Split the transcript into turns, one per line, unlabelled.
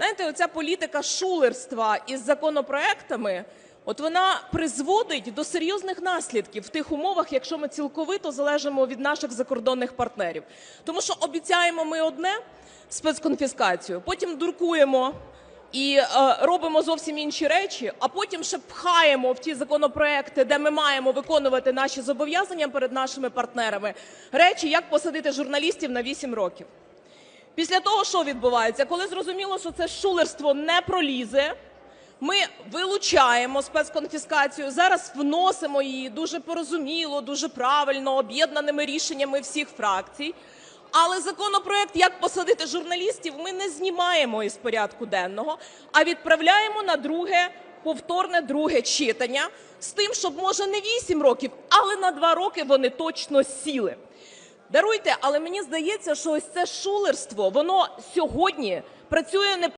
Знаєте, оця політика шулерства із законопроектами, от вона призводить до серйозних наслідків в тих умовах, якщо ми цілковито залежимо від наших закордонних партнерів. Тому що обіцяємо ми одне спецконфіскацію, потім дуркуємо і е, робимо зовсім інші речі, а потім ще пхаємо в ті законопроекти, де ми маємо виконувати наші зобов'язання перед нашими партнерами, речі, як посадити журналістів на 8 років. Після того, що відбувається, коли зрозуміло, що це шулерство не пролізе, ми вилучаємо спецконфіскацію, зараз вносимо її дуже порозуміло, дуже правильно, об'єднаними рішеннями всіх фракцій. Але законопроект, як посадити журналістів, ми не знімаємо із порядку денного, а відправляємо на друге повторне друге читання з тим, щоб може не 8 років, але на 2 роки вони точно сіли. Даруйте, але мені здається, що ось це шулерство, воно сьогодні працює не